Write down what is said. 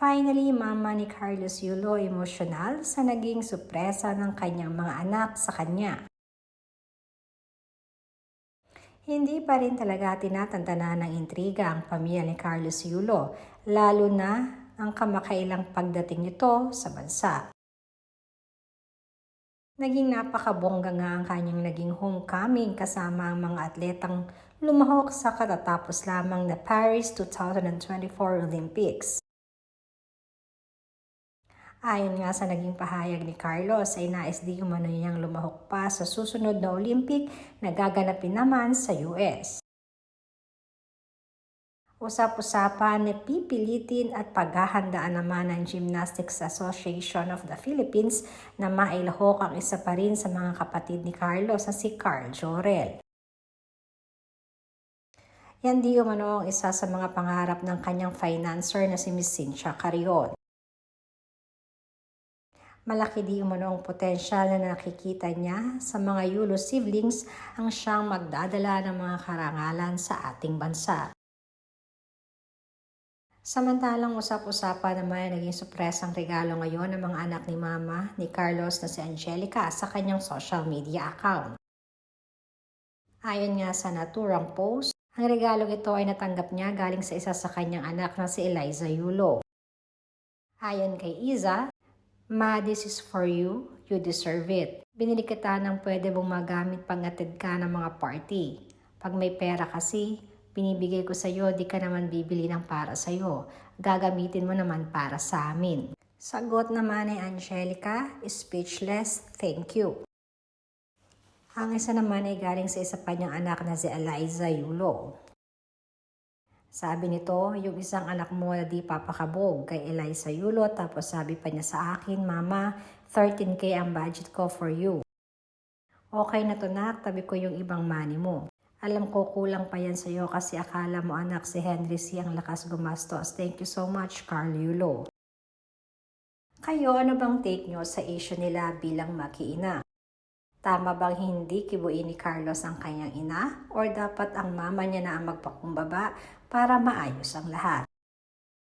Finally, mama ni Carlos Yulo emosyonal sa naging supresa ng kanyang mga anak sa kanya. Hindi pa rin talaga tinatantana ng intriga ang pamilya ni Carlos Yulo, lalo na ang kamakailang pagdating nito sa bansa. Naging napakabongga nga ang kanyang naging homecoming kasama ang mga atletang lumahok sa katatapos lamang na Paris 2024 Olympics. Ayon nga sa naging pahayag ni Carlos ay nais di umano niyang lumahok pa sa susunod na Olympic na gaganapin naman sa US. Usap-usapan ni pipilitin at paghahandaan naman ng Gymnastics Association of the Philippines na mailahok ang isa pa rin sa mga kapatid ni Carlos na si Carl Jorel. Yan di umano ang isa sa mga pangarap ng kanyang financer na si Miss Cynthia Carion. Malaki di umano ang potensyal na nakikita niya sa mga Yulo siblings ang siyang magdadala ng mga karangalan sa ating bansa. Samantalang usap-usapan naman naging supresang regalo ngayon ng mga anak ni Mama ni Carlos na si Angelica sa kanyang social media account. Ayon nga sa naturang post, ang regalo ito ay natanggap niya galing sa isa sa kanyang anak na si Eliza Yulo. Ayon kay Iza, Ma, this is for you. You deserve it. Binili kita ng pwede mong magamit pangatid ka ng mga party. Pag may pera kasi, binibigay ko sa'yo, di ka naman bibili ng para sa'yo. Gagamitin mo naman para sa amin. Sagot naman ni Angelica, speechless, thank you. Ang isa naman ay galing sa isa pa niyang anak na si Eliza Yulo. Sabi nito, yung isang anak mo na di papakabog kay Eliza Yulo tapos sabi pa niya sa akin, Mama, 13k ang budget ko for you. Okay na to nak, tabi ko yung ibang money mo. Alam ko kulang pa yan sa'yo kasi akala mo anak si Henry C. ang lakas gumastos. Thank you so much, Carl Yulo. Kayo, ano bang take nyo sa issue nila bilang makiina? Tama bang hindi kibuin ni Carlos ang kanyang ina? Or dapat ang mama niya na ang magpakumbaba para maayos ang lahat?